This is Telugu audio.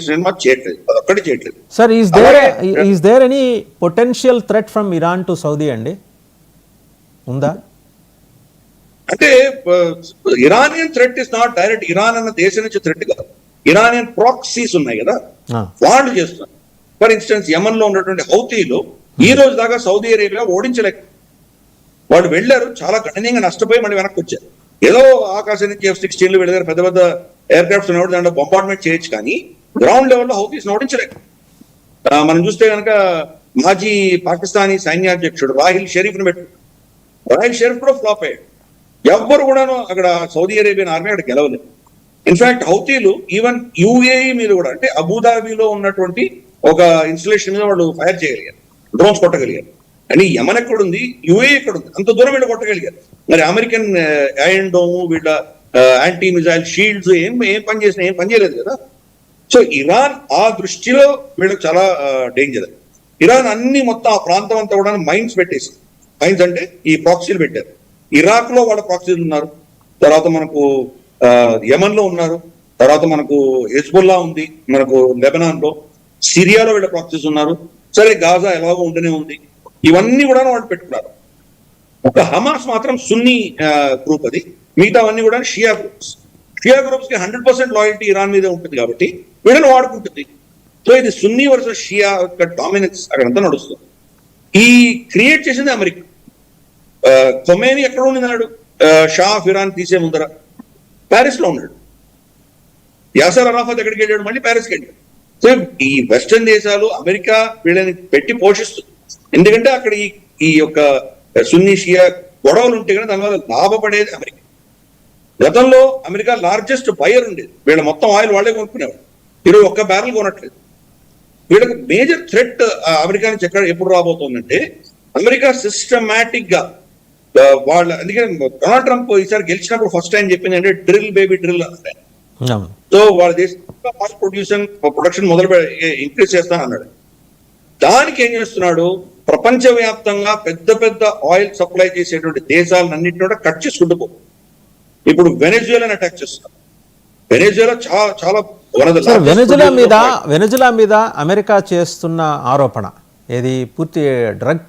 సినిమా చేయట్లేదు. అదొక్కటి చేయట్లేదు. సార్ ఈస్ దేర్ అలాగే- is there any potential threat from Iran to Saudi అండి? ఉందా? అంటే Iranian threat is not direct Iran అన్న దేశం నుంచి థ్రెట్ కాదు. ఇరానియన్ ప్రాక్సీస్ ఉన్నాయి కదా. వాళ్ళు చేస్తున్నారు. ఫర్ ఇన్స్టెన్స్ యమన్లో ఉన్నటువంటి హౌతీలు ఈ రోజు దాకా సౌదీ అరేబియా ఓడించలేక వాళ్ళు వెళ్ళారు. చాలా గణనీయంగా నష్టపోయి మళ్ళీ వెనక్కి వచ్చారు. ఏదో ఆకాశం నుంచి ఎఫ్ సిక్స్టీన్లు వెళ్ళారు. పెద్ద పెద్ద ఎయిర్ క్రాఫ్ట్స్ ఉన్నప్పుడు దాంట్లో బొంబార్డ్మెంట్ చేయొచ్చు కానీ గ్రౌండ్ లెవెల్లో హౌతీస్ ఓడించలేక మనం చూస్తే కనుక మాజీ పాకిస్తానీ సైన్యాధ్యక్షుడు రాహిల్ షరీఫ్ని పెట్టు రాహిల్ షరీఫ్ కూడా ఫ్లాప్ అయ్యాడు. ఎవ్వరు కూడాను అక్కడ సౌదీ అరేబియన్ ఆర్మీ అక్కడ గెలవలేదు. ఇన్ఫాక్ట్ హౌతీలు ఈవెన్ యుఏఈ మీద కూడా అంటే అబుదాబీలో ఉన్నటువంటి ఒక ఇన్స్టలేషన్ మీద వాళ్ళు ఫైర్ చేయగలిగారు. డ్రోన్స్ కొట్టగలిగారు. అని యమన్ ఎక్కడ ఉంది యుఏ ఎక్కడ ఉంది అంత దూరం వీళ్ళు కొట్టగలిగారు. మరి అమెరికన్ ఐరన్ డోమ్ వీళ్ళ యాంటీ మిజైల్ షీల్డ్స్ ఏం ఏం పని చేసినా ఏం పని చేయలేదు కదా? సో ఇరాన్ ఆ దృష్టిలో వీళ్ళకి చాలా డేంజర్ ఇరాన్ అన్ని మొత్తం ఆ ప్రాంతం అంతా కూడా మైన్స్ పెట్టేసి మైన్స్ అంటే ఈ ప్రాక్సీలు పెట్టారు. ఇరాక్లో వాళ్ళ ప్రాక్సీలు ఉన్నారు. తర్వాత మనకు యమన్లో ఉన్నారు. తర్వాత మనకు హెజ్బుల్లా ఉంది మనకు లెబనాన్లో సిరియాలో వీళ్ళ ప్రాక్సీస్ ఉన్నారు. సరే గాజా ఎలాగో ఉంటూనే ఉంది. ఇవన్నీ కూడా వాళ్ళు పెట్టుకున్నారు. ఒక హమాస్ మాత్రం సున్నీ గ్రూప్ అది. మిగతావన్నీ కూడా షియా గ్రూప్స్ షియా గ్రూప్స్కి హండ్రెడ్ పర్సెంట్ లాయల్టీ ఇరాన్ మీద ఉంటుంది కాబట్టి వీళ్ళని వాడుకుంటుంది. సో ఇది సున్నీ వర్సెస్ షియా యొక్క డామినెన్స్ అక్కడంతా నడుస్తుంది. ఈ క్రియేట్ చేసింది అమెరికా. కొమేని ఎక్కడ ఉండినాడు షా ఫిరాన్ తీసే ముందర. ప్యారిస్లో ఉన్నాడు. యాసర్ అరాఫత్ ఎక్కడికి వెళ్ళాడు? మళ్ళీ ప్యారిస్కి వెళ్ళాడు. సో ఈ వెస్టర్న్ దేశాలు అమెరికా వీళ్ళని పెట్టి పోషిస్తుంది. ఎందుకంటే అక్కడ ఈ ఈ యొక్క సున్నీ షియా గొడవలు ఉంటే కనుక దానివల్ల లాభపడేది అమెరికా. గతంలో అమెరికా లార్జెస్ట్ బయర్ ఉండేది. వీళ్ళ మొత్తం ఆయిల్ వాళ్ళే కొనుక్కునేవాడు ఈరోజు ఒక్క బ్యారెల్ కొనట్లేదు. వీళ్ళకి మేజర్ థ్రెట్ అమెరికా నుంచి ఎక్కడ ఎప్పుడు రాబోతోందంటే అమెరికా సిస్టమాటిక్గా వాళ్ళ అందుకే డొనాల్డ్ ట్రంప్ ఈసారి గెలిచినప్పుడు ఫస్ట్ టైం చెప్పింది అంటే డ్రిల్ బేబీ డ్రిల్ అంటే సో వాళ్ళ దేశంలో ఆయిల్ ప్రొడ్యూషన్ ప్రొడక్షన్ మొదలు ఇంక్రీజ్ చేస్తాను అన్నాడు. దానికి ఏం చేస్తున్నాడు? ప్రపంచవ్యాప్తంగా పెద్ద పెద్ద ఆయిల్ సప్లై చేసేటువంటి దేశాలన్నింటినీ కూడా కట్ చేసుకుంటూ ఇప్పుడు వెనజువేలాని అటాక్ చేస్తున్నారు వెనజువేలా చాలా చాలా వెనజులా మీద. వెనజులా మీద అమెరికా చేస్తున్న ఆరోపణ ఏది పూర్తి డ్రగ్